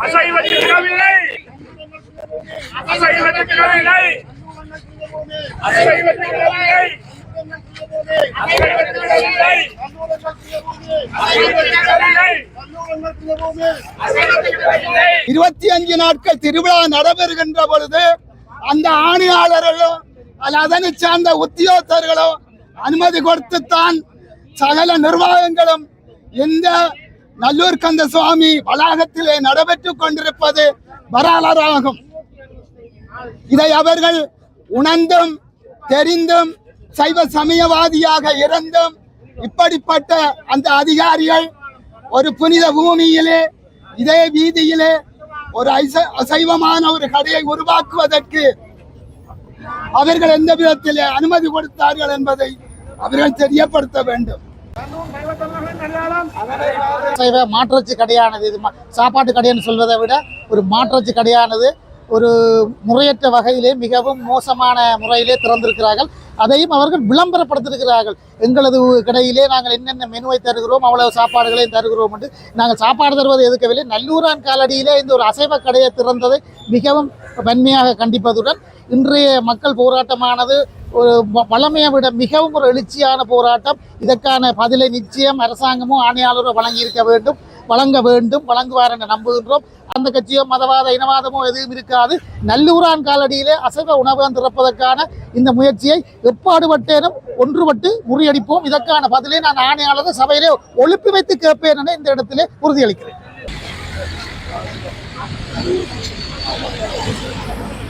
அசைவத்திற்கவில்லை. அசைவத்திற்கவில்லை. அசைவத்திற்கவில்லை. அசைவத்திற்கவில்லை. அசைவத்திற்கவில்லை. இருபத்தி அஞ்சு நாட்கள் திருவிழா நடைபெறுகின்ற பொழுது அந்த ஆணையாளர்களும் அதனை சார்ந்த உத்தியோகத்தர்களும் அனுமதி கொடுத்துத்தான் சகல நிர்வாகங்களும் இந்த நல்லூர் கந்த சுவாமி வளாகத்திலே நடைபெற்றுக் கொண்டிருப்பது வரலாறாகும். இதை அவர்கள் உணர்ந்தும் தெரிந்தும் சைவ சமயவாதியாக இருந்தும் இப்படிப்பட்ட அந்த அதிகாரிகள் ஒரு புனித பூமியிலே இதே வீதியிலே ஒரு ஐச- அசைவமான ஒரு கடையை உருவாக்குவதற்கு அவர்கள் எந்த விதத்திலே அனுமதி கொடுத்தார்கள் என்பதை அவர்கள் தெரியப்படுத்த வேண்டும். மாற்றச்சு கடையானது. இது சாப்பாட்டு கடைன்னு சொல்வதை விட ஒரு மாற்றச்சு கடையானது ஒரு முறையற்ற வகையிலே மிகவும் மோசமான முறையிலே திறந்திருக்கிறார்கள். அதையும் அவர்கள் விளம்பரப்படுத்திருக்கிறார்கள் எங்களது கடையிலே நாங்கள் என்னென்ன மெனுவை தருகிறோம் அவ்வளவு சாப்பாடுகளையும் தருகிறோம் என்று நாங்கள் சாப்பாடு தருவதை எதுக்கவில்லை நல்லூரான் காலடியிலே இந்த ஒரு அசைவ கடையை திறந்ததை மிகவும் வன்மையாக கண்டிப்பதுடன் இன்றைய மக்கள் போராட்டமானது ஒரு வளமையை விட மிகவும் ஒரு எழுச்சியான போராட்டம். இதற்கான பதிலை நிச்சயம் அரசாங்கமும் ஆணையாளரும் வழங்கியிருக்க வேண்டும். வழங்க வேண்டும் வழங்குவார் என நம்புகின்றோம். அந்த கட்சியோ மதவாத இனவாதமோ எதுவும் இருக்காது. நல்லூரான் காலடியிலே அசைவ உணவகம் திறப்பதற்கான இந்த முயற்சியை எப்பாடுபட்டேனும் ஒன்றுபட்டு முறியடிப்போம். இதற்கான பதிலை நான் ஆணையாளர் சபையிலே ஒழுப்பி வைத்து கேட்பேன் என இந்த இடத்திலே உறுதியளிக்கிறேன். Thank you.